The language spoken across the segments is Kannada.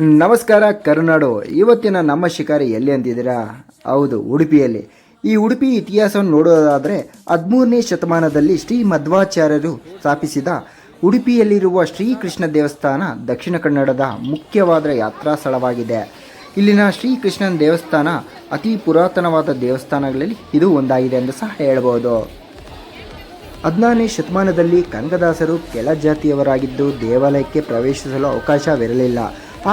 ನಮಸ್ಕಾರ ಕರುನಾಡು. ಇವತ್ತಿನ ನಮ್ಮ ಶಿಕಾರಿ ಎಲ್ಲಿ ಅಂತಿದ್ದೀರಾ? ಹೌದು, ಉಡುಪಿಯಲ್ಲಿ. ಈ ಉಡುಪಿ ಇತಿಹಾಸವನ್ನು ನೋಡೋದಾದರೆ ಹದಿಮೂರನೇ ಶತಮಾನದಲ್ಲಿ ಶ್ರೀ ಮಧ್ವಾಚಾರ್ಯರು ಸ್ಥಾಪಿಸಿದ ಉಡುಪಿಯಲ್ಲಿರುವ ಶ್ರೀಕೃಷ್ಣ ದೇವಸ್ಥಾನ ದಕ್ಷಿಣ ಕನ್ನಡದ ಮುಖ್ಯವಾದ ಯಾತ್ರಾ ಸ್ಥಳವಾಗಿದೆ. ಇಲ್ಲಿನ ಶ್ರೀಕೃಷ್ಣನ ದೇವಸ್ಥಾನ ಅತಿ ಪುರಾತನವಾದ ದೇವಸ್ಥಾನಗಳಲ್ಲಿ ಇದು ಒಂದಾಗಿದೆ ಎಂದು ಸಹ ಹೇಳಬಹುದು. ಹದಿನಾರನೇ ಶತಮಾನದಲ್ಲಿ ಕನಕದಾಸರು ಕೆಳ ಜಾತಿಯವರಾಗಿದ್ದು ದೇವಾಲಯಕ್ಕೆ ಪ್ರವೇಶಿಸಲು ಅವಕಾಶವಿರಲಿಲ್ಲ.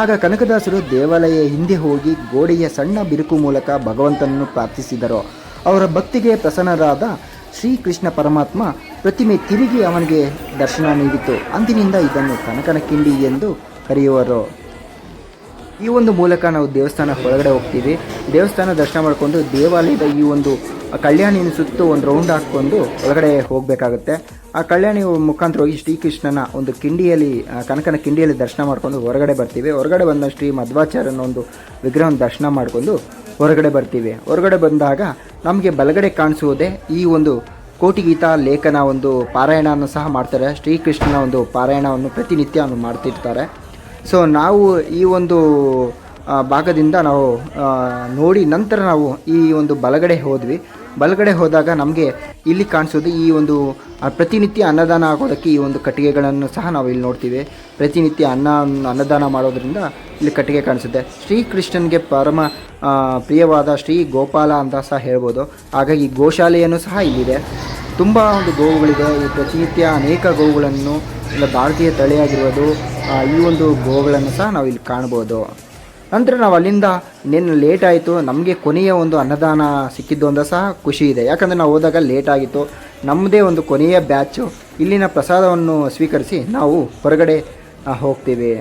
ಆಗ ಕನಕದಾಸರು ದೇವಾಲಯ ಹಿಂದೆ ಹೋಗಿ ಗೋಡೆಯ ಸಣ್ಣ ಬಿರುಕು ಮೂಲಕ ಭಗವಂತನನ್ನು ಪ್ರಾರ್ಥಿಸಿದರು. ಅವರ ಭಕ್ತಿಗೆ ಪ್ರಸನ್ನರಾದ ಶ್ರೀಕೃಷ್ಣ ಪರಮಾತ್ಮ ಪ್ರತಿಮೆ ತಿರುಗಿ ಅವನಿಗೆ ದರ್ಶನ ನೀಡಿತು. ಅಂದಿನಿಂದ ಇದನ್ನು ಕನಕನ ಕಿಂಡಿ ಎಂದು ಕರೆಯುವರು. ಈ ಒಂದು ಮೂಲಕ ನಾವು ದೇವಸ್ಥಾನ ಹೊರಗಡೆ ಹೋಗ್ತೀವಿ. ದೇವಸ್ಥಾನ ದರ್ಶನ ಮಾಡಿಕೊಂಡು ದೇವಾಲಯದ ಈ ಒಂದು ಕಲ್ಯಾಣಿನ ಸುತ್ತು ಒಂದು ರೌಂಡ್ ಹಾಕ್ಕೊಂಡು ಒಳಗಡೆ ಹೋಗಬೇಕಾಗುತ್ತೆ. ಆ ಕಲ್ಯಾಣಿ ಮುಖಾಂತರ ಹೋಗಿ ಶ್ರೀಕೃಷ್ಣನ ಒಂದು ಕಿಂಡಿಯಲ್ಲಿ ಕನಕನ ಕಿಂಡಿಯಲ್ಲಿ ದರ್ಶನ ಮಾಡ್ಕೊಂಡು ಹೊರಗಡೆ ಬರ್ತೀವಿ. ಹೊರಗಡೆ ಬಂದ ಶ್ರೀ ಮಧ್ವಾಚಾರ್ಯನ ಒಂದು ವಿಗ್ರಹವನ್ನು ದರ್ಶನ ಮಾಡಿಕೊಂಡು ಹೊರಗಡೆ ಬರ್ತೀವಿ. ಹೊರಗಡೆ ಬಂದಾಗ ನಮಗೆ ಬಲಗಡೆ ಕಾಣಿಸುವುದೇ ಈ ಒಂದು ಕೋಟಿಗೀತಾ ಲೇಖನ ಒಂದು ಪಾರಾಯಣವನ್ನು ಸಹ ಮಾಡ್ತಾರೆ. ಶ್ರೀಕೃಷ್ಣನ ಒಂದು ಪಾರಾಯಣವನ್ನು ಪ್ರತಿನಿತ್ಯ ಮಾಡ್ತಿರ್ತಾರೆ. ಸೊ ನಾವು ಈ ಒಂದು ಭಾಗದಿಂದ ನಾವು ನೋಡಿ ನಂತರ ನಾವು ಈ ಒಂದು ಬಲಗಡೆ ಹೋದ್ವಿ. ಬಲಗಡೆ ಹೋದಾಗ ನಮಗೆ ಇಲ್ಲಿ ಕಾಣಿಸೋದು ಈ ಒಂದು ಪ್ರತಿನಿತ್ಯ ಅನ್ನದಾನ ಆಗೋದಕ್ಕೆ ಈ ಒಂದು ಕಟ್ಟಿಗೆಗಳನ್ನು ಸಹ ನಾವು ಇಲ್ಲಿ ನೋಡ್ತೀವಿ. ಪ್ರತಿನಿತ್ಯ ಅನ್ನ, ಅನ್ನದಾನ ಮಾಡೋದ್ರಿಂದ ಇಲ್ಲಿ ಕಟ್ಟಿಗೆ ಕಾಣಿಸುತ್ತೆ. ಶ್ರೀಕೃಷ್ಣನಿಗೆ ಪರಮ ಪ್ರಿಯವಾದ ಶ್ರೀ ಗೋಪಾಲ ಅಂತ ಸಹ ಹೇಳ್ಬೋದು. ಹಾಗಾಗಿ ಗೋಶಾಲೆಯನ್ನು ಸಹ ಇಲ್ಲಿದೆ. ತುಂಬ ಒಂದು ಗೋವುಗಳಿದೆ. ಈ ಪ್ರತಿನಿತ್ಯ ಅನೇಕ ಗೋವುಗಳನ್ನು, ಇಲ್ಲ ಭಾರತೀಯ ತಳಿಯಾಗಿರೋದು ಈ ಒಂದು ಗೋವುಗಳನ್ನು ಸಹ ನಾವು ಇಲ್ಲಿ ಕಾಣ್ಬೋದು ನಂತರ ನಾವು ಅಲ್ಲಿಂದ ನಿನ್ನೆ ಲೇಟ್ ಆಯಿತು, ನಮಗೆ ಕೊನೆಯ ಒಂದು ಅನ್ನದಾನ ಸಿಕ್ಕಿದ್ದು ಅಂತ ಸಹ ಖುಷಿ ಇದೆ. ಯಾಕಂದರೆ ನಾವು ಹೋದಾಗ ಲೇಟ್ ಆಗಿತ್ತು. ನಮ್ಮದೇ ಒಂದು ಕೊನೆಯ ಬ್ಯಾಚು ಇಲ್ಲಿನ ಪ್ರಸಾದವನ್ನು ಸ್ವೀಕರಿಸಿ ನಾವು ಹೊರಗಡೆ ಹೋಗ್ತೀವಿ.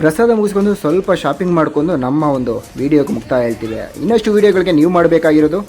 ಪ್ರಸಾದ ಮುಗಿಸ್ಕೊಂಡು ಸ್ವಲ್ಪ ಶಾಪಿಂಗ್ ಮಾಡಿಕೊಂಡು ನಮ್ಮ ಒಂದು ವಿಡಿಯೋಗೆ ಮುಕ್ತಾಯ ಹೇಳ್ತೀವಿ. ಇನ್ನಷ್ಟು ವೀಡಿಯೋಗಳಿಗೆ ನೀವು ಮಾಡಬೇಕಾಗಿರೋದು?